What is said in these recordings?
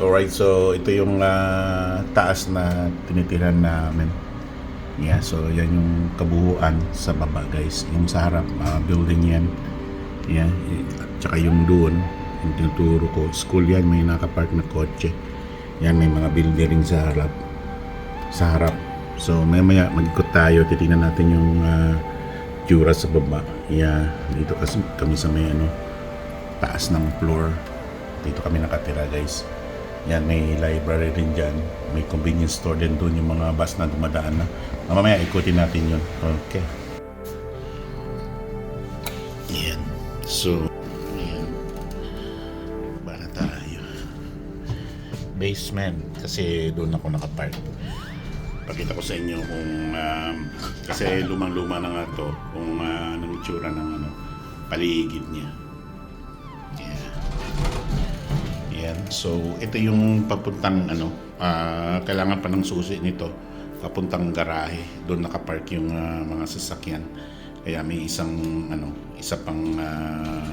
Alright, so ito yung ah, taas na tinitiran namin. Yeah, so yan yung kabuuan sa baba guys. Yung sa harap, ah, building yan. Yeah, tsaka yung doon, yung tinuturo ko, school yan, may nakapark na kotse. Yan, may mga building sa harap. Sa harap. So maya maya mag-ikot tayo, titingnan natin yung ah, tsura sa baba. Yeah, dito kasi kami sa may ano, taas ng floor. Dito kami nakatira guys. Yan, may library rin dyan. May convenience store din doon yung mga bus na dumadaan na. Mamaya ikutin natin yun. Okay. Yan. So, yan. Para tayo. Basement. Kasi doon ako nakapark. Pakita ko sa inyo kung um, kasi lumang-luma na nga to kung uh, anong itsura ng ano, paligid niya. Yan. So, ito yung papuntang ano, ah, kailangan pa ng susi nito. Papuntang garahe. Doon nakapark yung ah, mga sasakyan. Kaya may isang ano, isa pang ah,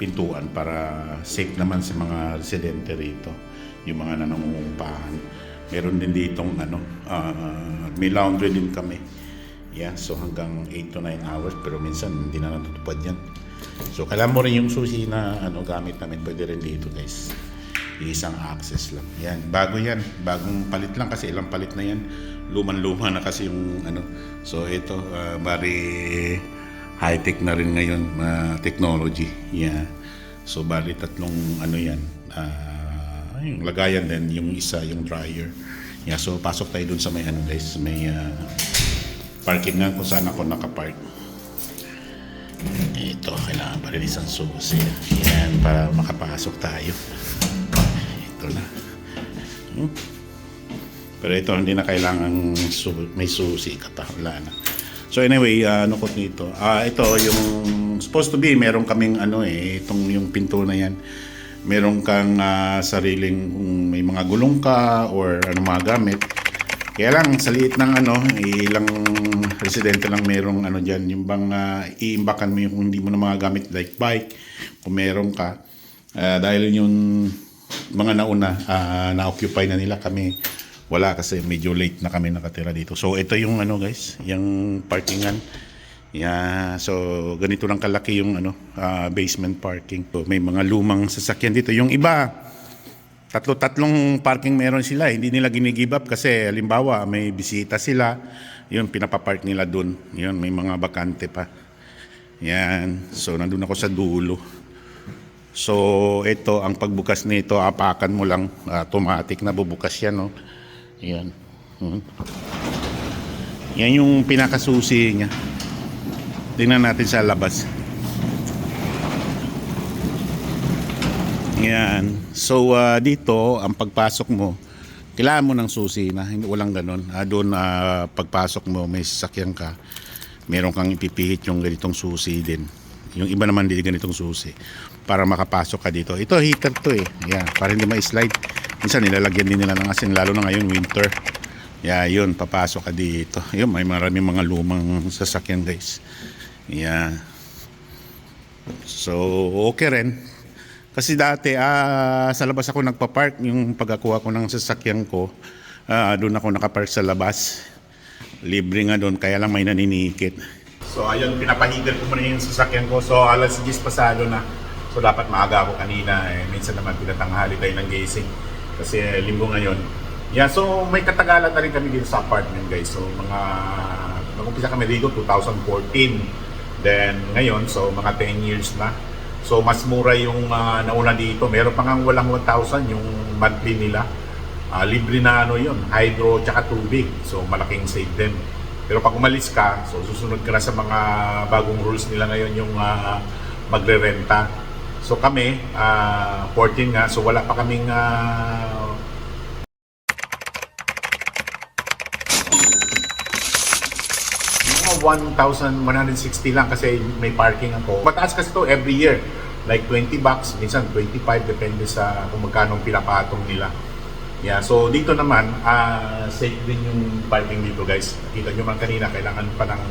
pintuan para safe naman sa mga residente rito. Yung mga nanangungupahan. Meron din ditong ano, ah, may laundry din kami. Yeah, so hanggang 8 to 9 hours pero minsan hindi na natutupad yan. So kailangan mo rin yung susi na ano gamit namin pwede rin dito guys. Isang access lang. Yan, bago yan. Bagong palit lang kasi ilang palit na yan. Luman-luma na kasi yung ano. So ito, uh, bari high-tech na rin ngayon, uh, technology. Yeah. So bali tatlong ano yan. ah, yung lagayan din, yung isa, yung dryer. Yeah, so pasok tayo dun sa may ano guys, may ah, parking nga kung saan ako nakapark. Ito, kailangan pa rin isang susi. Yan, para makapasok tayo. Ito na. Hmm. Pero ito, hindi na kailangan su- may susi ka pa. Wala na. So anyway, uh, ano ko dito? Ah, ito yung supposed to be meron kaming ano eh, itong yung pinto na yan. Meron kang ah, sariling kung may mga gulong ka or ano mga gamit. Kaya lang sa liit ng ano, ilang residente lang merong ano diyan, yung bang ah, iimbakan mo yung kung hindi mo na mga gamit like bike, kung meron ka. Ah, dahil yung mga nauna ah, na-occupy na nila kami wala kasi medyo late na kami nakatira dito. So ito yung ano guys, yung parkingan. Yeah, so ganito lang kalaki yung ano ah, basement parking. So, may mga lumang sasakyan dito. Yung iba tatlo tatlong parking meron sila, hindi nila ginigive up kasi halimbawa may bisita sila, yun pinapapark nila doon. Yun may mga bakante pa. Yan. So nandun ako sa dulo. So ito ang pagbukas nito, apakan mo lang, automatic na bubukas yan, no. Yan. Hmm. Yan yung pinakasusi niya. Tingnan natin sa labas. Yan. So ah, dito, ang pagpasok mo, kailangan mo ng susi na, hindi walang ganun. Ah, doon ah, pagpasok mo, may sasakyan ka, meron kang ipipihit yung ganitong susi din. Yung iba naman hindi ganitong susi para makapasok ka dito. Ito heater to eh. Yan, para hindi ma-slide. Minsan nilalagyan din nila ng asin lalo na ngayon winter. Yeah, yun, papasok ka dito. Yun, may maraming mga lumang sasakyan guys. Yeah. So, okay rin. Kasi dati, ah, sa labas ako nagpa-park. Yung pagkakuha ko ng sasakyan ko, ah, doon ako nakapark sa labas. Libre nga doon, kaya lang may naninikit. So, ayun, pinapahigal ko muna yung sasakyan ko. So, alas 10 pasado na. So, dapat maaga ako kanina. Eh. Minsan naman pinatanghali tayo ng gising. Kasi eh, linggo ngayon. Yeah, so may katagalan na rin kami dito sa apartment guys. So mga nag-umpisa kami dito 2014. Then ngayon, so mga 10 years na. So mas mura yung ah, nauna dito. Meron pa nga walang 1,000 yung monthly nila. Ah, libre na ano yun, hydro tsaka tubig. So malaking save din. Pero pag umalis ka, so susunod ka na sa mga bagong rules nila ngayon yung ah, magre-renta. So kami, ah, 14 nga, so wala pa kaming ah, mga 1,160 lang kasi may parking ako. Mataas kasi to every year. Like 20 bucks, minsan 25 depende sa kung magkano ang pinapatong nila. Yeah, so dito naman, ah safe din yung parking dito guys. Kita nyo man kanina, kailangan pa ng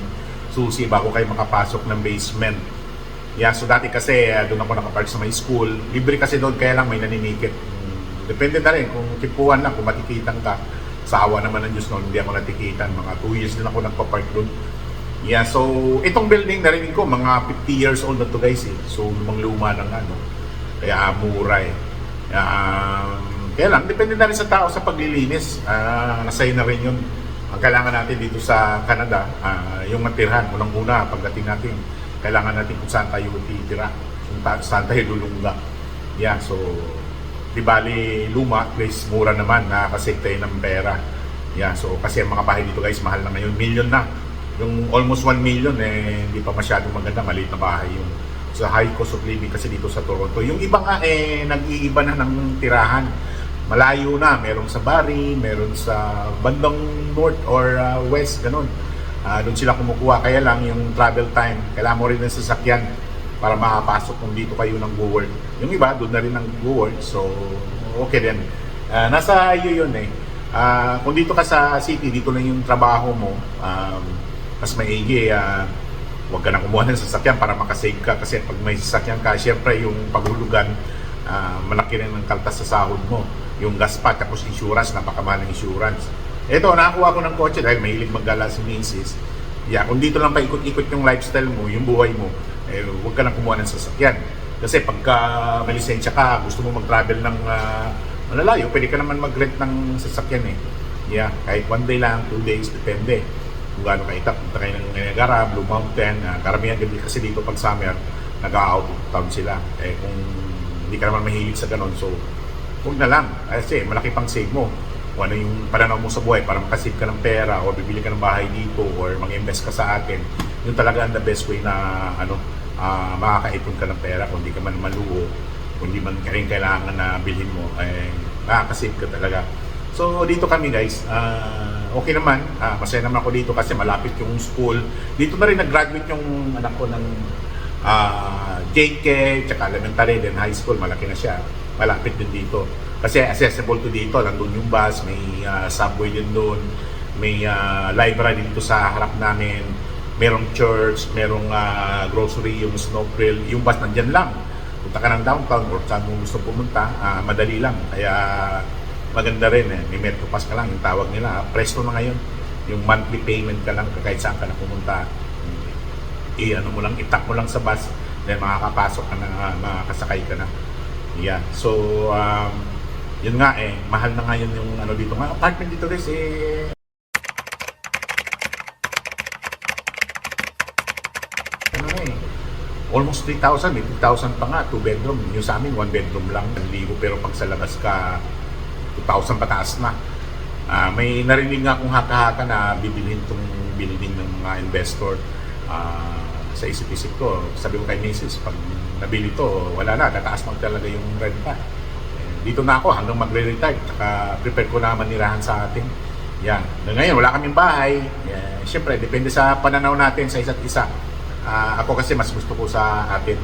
susi bago kayo makapasok ng basement. Yeah, so dati kasi uh, doon ako nakapark sa may school. Libre kasi doon, kaya lang may naninikit. Depende na rin kung tipuan lang, kung matikitan ka. Sa awa naman ng Diyos noon, hindi ako natikitan. Mga 2 years din ako nagpa-park doon. Yeah, so itong building narinig ko, mga 50 years old na to guys eh. So lumang luma na nga, no? Kaya mura eh. Um, kaya lang, depende na rin sa tao sa paglilinis. Ah, nasay na rin yun. Ang kailangan natin dito sa Canada, ah, yung matirhan, unang-una, pagdating natin, kailangan natin kung saan tayo titira, kung saan tayo lulungga. Yeah, so, di bali luma, place mura naman, nakakasave tayo ng pera. Yeah, so kasi ang mga bahay dito guys, mahal na ngayon, million na. Yung almost 1 million, eh, hindi pa masyadong maganda, maliit na bahay yung sa high cost of living kasi dito sa Toronto. Yung iba nga, eh, nag-iiba na ng tirahan. Malayo na, meron sa Bari, meron sa bandang north or uh, west, ganun. Ah, doon sila kumukuha. Kaya lang yung travel time, kailangan mo rin ng sasakyan para makapasok kung dito kayo ng work. Yung iba, doon na rin ang work. So, okay din. Ah, nasa iyo yun eh. Ah, kung dito ka sa city, dito lang yung trabaho mo, um, mas maigi, ah, huwag ka na kumuha ng sasakyan para makasave ka. Kasi pag may sasakyan ka, syempre yung paghulugan, ah, malaki rin ang kaltas sa sahod mo. Yung gas pa, tapos insurance, napakamahal ng insurance. Ito, nakakuha ko ng kotse dahil mahilig maggala si Mrs. Yeah, kung dito lang paikot-ikot yung lifestyle mo, yung buhay mo, eh, huwag ka na kumuha ng sasakyan. Kasi pagka may lisensya ka, gusto mo mag-travel ng uh, malalayo, pwede ka naman mag-rent ng sasakyan eh. Yeah, kahit one day lang, two days, depende. Kung gaano ka itap, punta kayo ng Niagara, Blue Mountain, uh, karamihan gabi kasi dito pag summer, nag-out of town sila. Eh kung hindi ka naman mahilig sa ganun, so huwag na lang. Kasi malaki pang save mo. Kung ano yung pananaw mo sa buhay para makasave ka ng pera o bibili ka ng bahay dito or mag-invest ka sa atin. Yun talaga ang the best way na ano, ah, makakaipon ka ng pera kung hindi ka man maluho, kung hindi man rin kailangan na bilhin mo, eh, makakasave ka talaga. So dito kami guys, ah, okay naman, ah, masaya naman ako dito kasi malapit yung school. Dito na rin nag-graduate yung anak ko ng ah JK, tsaka elementary, then high school, malaki na siya. Malapit din dito. Kasi accessible to dito, nandun yung bus, may ah, subway din doon, may ah, library dito sa harap namin, merong church, merong ah, grocery, yung snow grill, yung bus nandyan lang. Punta ka ng downtown or saan mo gusto pumunta, ah, madali lang. Kaya maganda rin eh. May Metro Pass ka lang, yung tawag nila. Presto na ngayon. Yung monthly payment ka lang kahit saan ka na pumunta i-ano mo lang, itak mo lang sa bus, then makakapasok ka na, makakasakay ka na. Yeah. So, um, yun nga eh, mahal na nga yun yung ano dito. Mga apartment dito guys eh, ano eh, almost 3,000, may 2,000 pa nga, 2 bedroom. Yung sa amin, 1 bedroom lang, 1,000, pero pag sa labas ka, 2,000 pataas na. Ah, may narinig nga akong haka-haka na bibilhin tong building ng mga investor. Ah, sa isip-isip ko, sabi ko kay Mrs. pag nabili to, wala na, tataas mag talaga yung renta. Eh, dito na ako hanggang magre-retire. Tsaka prepare ko na manirahan sa atin. Yan. Na ngayon, wala kaming bahay. Yeah. Siyempre, depende sa pananaw natin sa isa't isa. Ah, ako kasi mas gusto ko sa atin.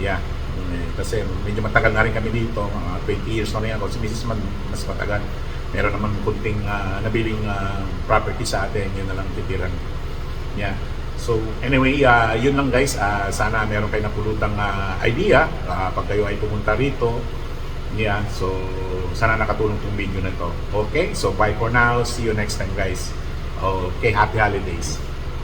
Yeah. Eh, kasi medyo matagal na rin kami dito. Mga 20 years na rin ako. Si Mrs. man, mas matagal. Meron naman kunting ah, nabiling ah, property sa atin. Yun na lang titiran. Yeah. So anyway, ah, yun lang guys. Ah, sana meron kayo napulutang ah, idea ah, pag kayo ay pumunta rito. Yeah, so sana nakatulong tong video na to. Okay, so bye for now. See you next time guys. Okay, happy holidays.